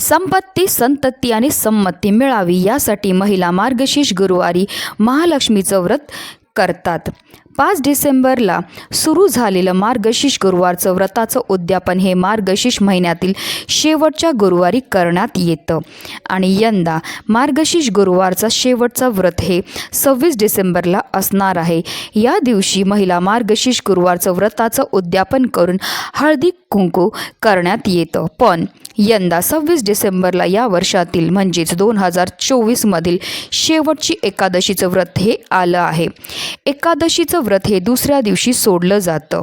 संपत्ती संतती आणि संमती मिळावी यासाठी महिला मार्गशीर्ष गुरुवारी महालक्ष्मीचं व्रत करतात. पाच डिसेंबरला सुरू झालेलं मार्गशीर्ष गुरुवारचं व्रताचं उद्यापन हे मार्गशीर्ष महिन्यातील शेवटच्या गुरुवारी करण्यात येतं. आणि यंदा मार्गशीर्ष गुरुवारचा शेवटचा व्रत हे सव्वीस डिसेंबरला असणार आहे. या दिवशी महिला मार्गशीर्ष गुरुवारचं व्रताचं उद्यापन करून हळदी कुंकू करण्यात येतं. पण यंदा सव्वीस डिसेंबरला या वर्षातील म्हणजेच दोन हजार चोवीसमधील शेवटची एकादशीचं व्रत हे आलं आहे. एकादशीचं व्रत हे दुसऱ्या दिवशी सोडलं जातं.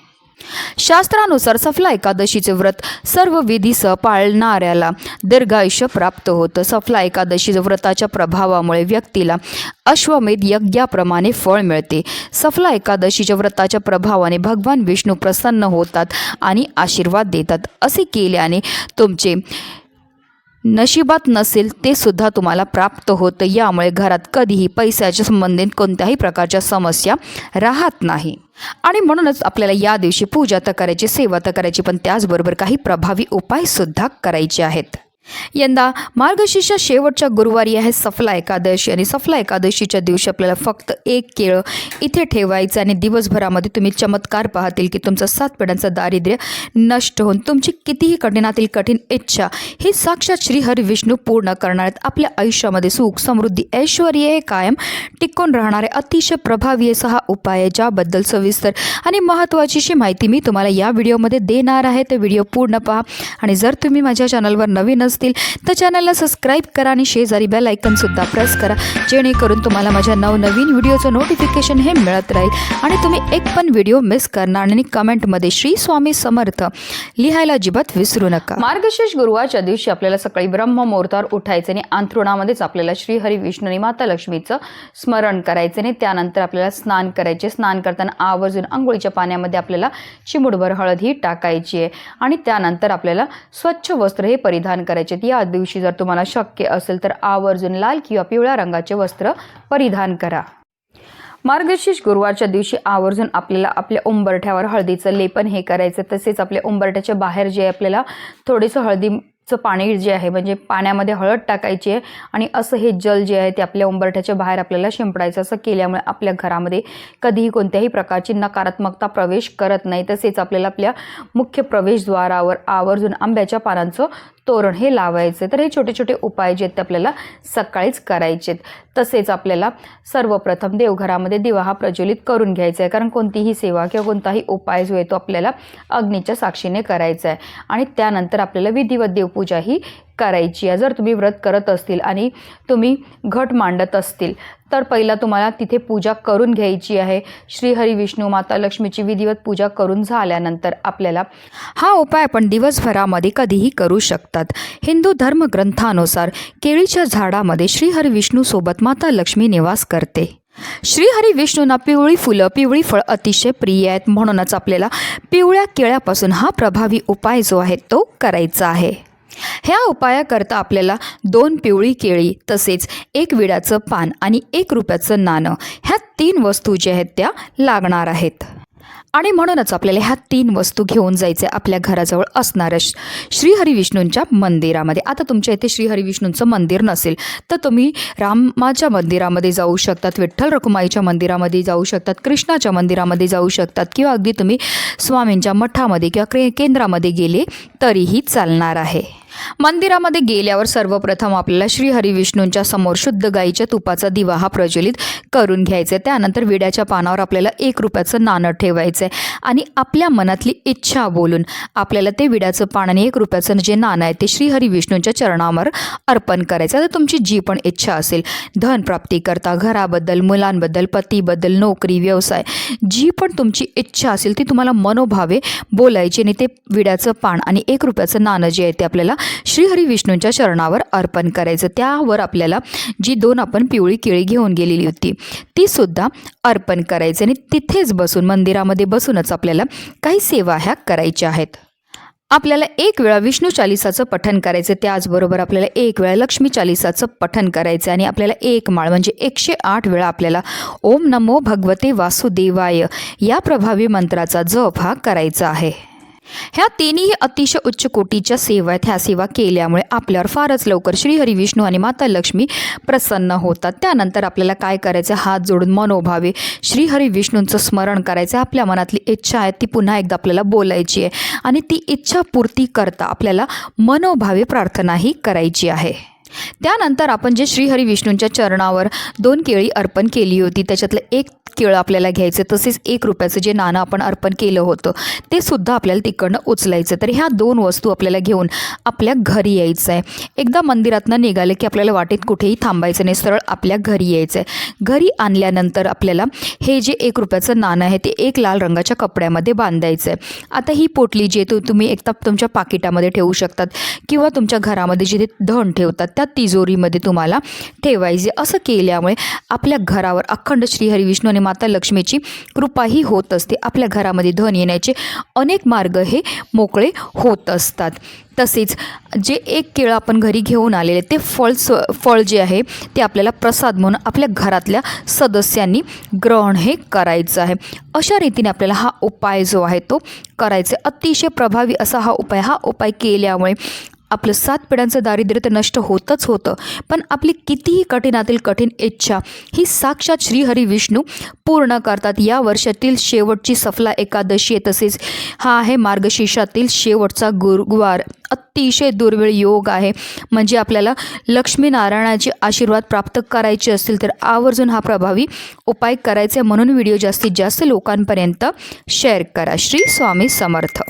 शास्त्रानुसार सफला एकादशीचे व्रत सर्व विधीसह पाळणाऱ्याला दीर्घायुष्य प्राप्त होतं. सफला एकादशी व्रताच्या प्रभावामुळे व्यक्तीला अश्वमेध यज्ञाप्रमाणे फळ मिळते. सफला एकादशीच्या व्रताच्या प्रभावाने भगवान विष्णू प्रसन्न होतात आणि आशीर्वाद देतात. असे केल्याने तुमचे नशिबात नसेल ते सुद्धा तुम्हाला प्राप्त होतं. यामुळे घरात कधीही पैशाच्या संबंधित कोणत्याही प्रकारच्या समस्या राहत नाही. आणि म्हणूनच आपल्याला या दिवशी पूजा तर करायची सेवा तर करायची पण त्याचबरोबर काही प्रभावी उपायसुद्धा करायचे आहेत. यंदा मार्गशीर्ष शेवटच्या गुरुवारी आहे सफला एकादशी आणि सफला एकादशीच्या दिवशी आपल्याला फक्त एक केळं इथे ठेवायचं आणि दिवसभरामध्ये तुम्ही चमत्कार पाहतील की तुमचं सात पिढ्यांचं दारिद्र्य नष्ट होऊन तुमची कितीही कठीणातील कठीण इच्छा ही साक्षात श्रीहरी विष्णू पूर्ण करणार आहेत. आपल्या आयुष्यामध्ये सुख समृद्धी ऐश्वर हे कायम टिकून राहणारे अतिशय प्रभावी असा हा उपाय आहे ज्याबद्दल सविस्तर आणि महत्त्वाची अशी माहिती मी तुम्हाला या व्हिडिओमध्ये देणार आहे. तर व्हिडिओ पूर्ण पहा आणि जर तुम्ही माझ्या चॅनलवर नवीन असतील तर चॅनलला सबस्क्राईब करा आणि शेजारी बेल आयकनसुद्धा प्रेस करा. जेणेकरून तुम्हाला माझ्या नवनवीन व्हिडिओचं नोटिफिकेशन हे मिळत राहील. आणि तुम्ही एक पण व्हिडिओ मिस करणार आणि कमेंटमध्ये श्री स्वामी समर्थ लिहायला अजिबात विसरू नका. मार्गशीर्ष गुरुवारच्या दिवशी आपल्याला सकाळी ब्रह्म मुहूर्तावर उठायचं आणि अंथरुणामध्येच आपल्याला श्रीहरी विष्णू आणि माता लक्ष्मीचं स्मरण करायचं आणि त्यानंतर आपल्याला स्नान करायचे. स्नान करताना आवर्जून आंघोळीच्या पाण्यामध्ये आपल्याला चिमुडभर हळद ही टाकायची आहे. आणि त्यानंतर आपल्याला स्वच्छ वस्त्र हे परिधान करायचे. आहेत. या दिवशी जर तुम्हाला शक्य असेल तर आवर्जून लाल किंवा पिवळ्या रंगाचे वस्त्र परिधान करा. मार्गशीर्ष गुरुवारच्या दिवशी आवर्जून आपल्याला आपल्या उंबरठ्यावर हळदीचं लेपन हे करायचं. तसेच आपल्या उंबरठ्याच्या बाहेर जे आपल्याला थोडंसं हळदीचं पाणी जे आहे म्हणजे पाण्यामध्ये हळद टाकायची आहे आणि असं हे जल जे आहे ते आपल्या उंबरठ्याच्या बाहेर आपल्याला शिंपडायचं. असं केल्यामुळे आपल्या घरामध्ये कधीही कोणत्याही प्रकारची नकारात्मकता प्रवेश करत नाही. तसेच आपल्याला आपल्या मुख्य प्रवेशद्वारावर आवर्जून आंब्याच्या पानांचं तोरण हे लावायचे. तर हे छोटे छोटे उपाय जे आहेत ते आपल्याला सकाळीच करायचे आहेत तसेच आपल्याला सर्वप्रथम देवघरामध्ये दिवा हा प्रज्वलित करून घ्यायचा आहे. कारण कोणतीही सेवा किंवा कोणताही उपाय जो आहे तो आपल्याला अग्नीच्या साक्षीने करायचा आहे. आणि त्यानंतर आपल्याला विधिवत देवपूजा ही करायची आहे. जर तुम्ही व्रत करत असतील आणि तुम्ही घट मांडत असतील तर पहिला तुम्हाला तिथे पूजा करून घ्यायची आहे. श्रीहरी विष्णू माता लक्ष्मीची विधिवत पूजा करून झाल्यानंतर आपल्याला हा उपाय आपण दिवसभरामध्ये कधीही करू शकतात. हिंदू धर्मग्रंथानुसार केळीच्या झाडामध्ये श्रीहरी विष्णूसोबत माता लक्ष्मी निवास करते. श्रीहरी विष्णूंना पिवळी फुलं पिवळी फळ अतिशय प्रिय आहेत. म्हणूनच आपल्याला पिवळ्या केळ्यापासून हा प्रभावी उपाय जो आहे तो करायचा आहे. ह्या उपायाकरता आपल्याला दोन पिवळी केळी तसेच एक विड्याचं पान आणि एक रुपयाचं नाणं ह्या तीन वस्तू ज्या आहेत त्या लागणार आहेत. आणि म्हणूनच आपल्याला ह्या तीन वस्तू घेऊन जायचे आपल्या घराजवळ असणाऱ्या श- श्रीहरी विष्णूंच्या मंदिरामध्ये. आता तुमच्या इथे श्रीहरी विष्णूंचं मंदिर नसेल तर तुम्ही रामाच्या मंदिरामध्ये जाऊ शकतात विठ्ठल रखुमाईच्या मंदिरामध्ये जाऊ शकतात कृष्णाच्या मंदिरामध्ये जाऊ शकतात किंवा अगदी तुम्ही स्वामींच्या मठामध्ये किंवा क्रे केंद्रामध्ये गेले तरीही चालणार आहे. मंदिरामध्ये गेल्यावर सर्वप्रथम आपल्याला श्री विष्णूंच्या समोर शुद्ध गाईच्या तुपाचा दिवा हा प्रज्वलित करून घ्यायचा आहे त्यानंतर विड्याच्या पानावर आपल्याला एक रुपयाचं नाणं ठेवायचं आहे आणि आपल्या मनातली इच्छा बोलून आपल्याला ते विड्याचं पान आणि एक रुपयाचं जे नाणं आहे ते श्रीहरिविष्णूंच्या चरणावर अर्पण करायचं आहे. तर तुमची जी पण इच्छा असेल धनप्राप्तीकरता घराबद्दल मुलांबद्दल पतीबद्दल नोकरी व्यवसाय जी पण तुमची इच्छा असेल ती तुम्हाला मनोभावे बोलायची आणि ते विड्याचं पान आणि एक रुपयाचं नाणं जे आहे ते आपल्याला श्रीहरी विष्णूंच्या चरणावर अर्पण करायचं. त्यावर आपल्याला जी दोन आपण पिवळी केळी घेऊन गेलेली होती ती सुद्धा अर्पण करायचं. आणि तिथेच बसून मंदिरामध्ये बसूनच आपल्याला काही सेवा ह्या करायच्या आहेत. आपल्याला एक वेळा विष्णू चालिसाचं पठण करायचं त्याचबरोबर आपल्याला एक वेळा लक्ष्मी चालिसाचं पठण करायचं. आणि आपल्याला एक माळ म्हणजे एकशे आठ वेळा आपल्याला ओम नमो भगवते वासुदेवाय या प्रभावी मंत्राचा जप हा करायचा आहे. ह्या तिन्ही अतिशय उच्च कोटीच्या सेवा आहेत. ह्या सेवा केल्यामुळे आपल्यावर फारच लवकर श्रीहरी विष्णू आणि माता लक्ष्मी प्रसन्न होतात. त्यानंतर आपल्याला काय करायचं? हात जोडून मनोभावे श्रीहरी विष्णूंचं स्मरण करायचं. आपल्या मनातली इच्छा आहे ती पुन्हा एकदा आपल्याला बोलायची आहे. आणि ती इच्छा पूर्ती करता आपल्याला मनोभावे प्रार्थनाही करायची आहे. त्यानंतर आपण जे श्रीहरी विष्णूंच्या चरणावर दोन केळी अर्पण केली होती त्याच्यातलं एक केळं आपल्याला घ्यायचं तसेच एक रुपयाचं जे नाणं आपण अर्पण केलं होतं ते सुद्धा आपल्याला तिकडनं उचलायचं. तर ह्या दोन वस्तू आपल्याला घेऊन आपल्या घरी यायचं आहे एकदा मंदिरातनं निघालं की आपल्याला वाटेत कुठेही थांबायचं नाही सरळ आपल्या घरी यायचं आहे घरी आणल्यानंतर आपल्याला हे जे एक रुपयाचं नाणं आहे ते एक लाल रंगाच्या कपड्यामध्ये बांधायचं आहे आता ही पोटली जे तू तुम्ही एकदा तुमच्या पाकिटामध्ये ठेवू शकतात किंवा तुमच्या घरामध्ये जिथे धन ठेवतात त्या तिजोरीमध्ये तुम्हाला ठेवायचे. असं केल्यामुळे आपल्या घरावर अखंड श्रीहरी विष्णू आणि माता लक्ष्मीची कृपाही होत असते. आपल्या घरामध्ये धन येण्याचे अनेक मार्ग हे मोकळे होत असतात. तसेच जे एक केळं आपण घरी घेऊन आलेले ते फळ स फळ जे आहे ते आपल्याला प्रसाद म्हणून आपल्या घरातल्या सदस्यांनी ग्रहण हे करायचं आहे. अशा रीतीने आपल्याला हा उपाय जो आहे तो करायचा आहे. अतिशय प्रभावी असा हा उपाय हा उपाय केल्यामुळे आपलं सात पिढ्यांचं दारिद्र्य तर नष्ट होतच होतं. पण आपली कितीही कठीणातील कठीण इच्छा ही साक्षात श्रीहरी विष्णू पूर्ण करतात. या वर्षातील शेवटची सफला एकादशी आहे. तसेच हा आहे मार्गशीर्षातील शेवटचा गुरुवार. अतिशय दुर्मिळ योग आहे. म्हणजे आपल्याला लक्ष्मीनारायणाचे आशीर्वाद प्राप्त करायचे असतील तर आवर्जून हा प्रभावी उपाय करायचे म्हणून व्हिडिओ जास्तीत जास्त लोकांपर्यंत शेअर करा. श्री स्वामी समर्थ.